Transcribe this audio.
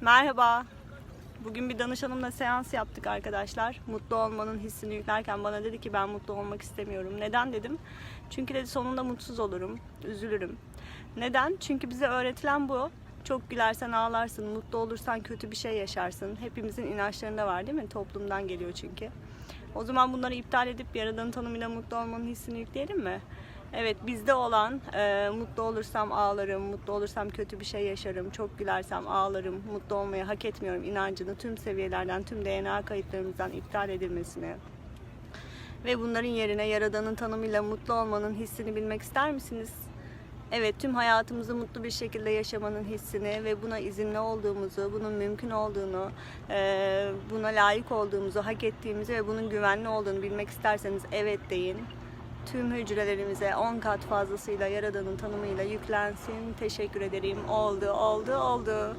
Merhaba. Bugün bir danışanımla seans yaptık arkadaşlar. Mutlu olmanın hissini yüklerken bana dedi ki ben mutlu olmak istemiyorum. Neden dedim? Çünkü dedi sonunda mutsuz olurum, üzülürüm. Neden? Çünkü bize öğretilen bu. Çok gülersen ağlarsın, mutlu olursan kötü bir şey yaşarsın. Hepimizin inançlarında var değil mi? Toplumdan geliyor çünkü. O zaman bunları iptal edip yaradanın tanımıyla mutlu olmanın hissini yükleyelim mi? Evet bizde olan e, mutlu olursam ağlarım, mutlu olursam kötü bir şey yaşarım, çok gülersem ağlarım, mutlu olmayı hak etmiyorum inancını tüm seviyelerden, tüm DNA kayıtlarımızdan iptal edilmesini ve bunların yerine Yaradan'ın tanımıyla mutlu olmanın hissini bilmek ister misiniz? Evet, tüm hayatımızı mutlu bir şekilde yaşamanın hissini ve buna izinli olduğumuzu, bunun mümkün olduğunu, eee, buna layık olduğumuzu, hak ettiğimizi ve bunun güvenli olduğunu bilmek isterseniz evet deyin. Tüm hücrelerimize 10 kat fazlasıyla Yaradan'ın tanımıyla yüklensin. Teşekkür ederim. Oldu, oldu, oldu.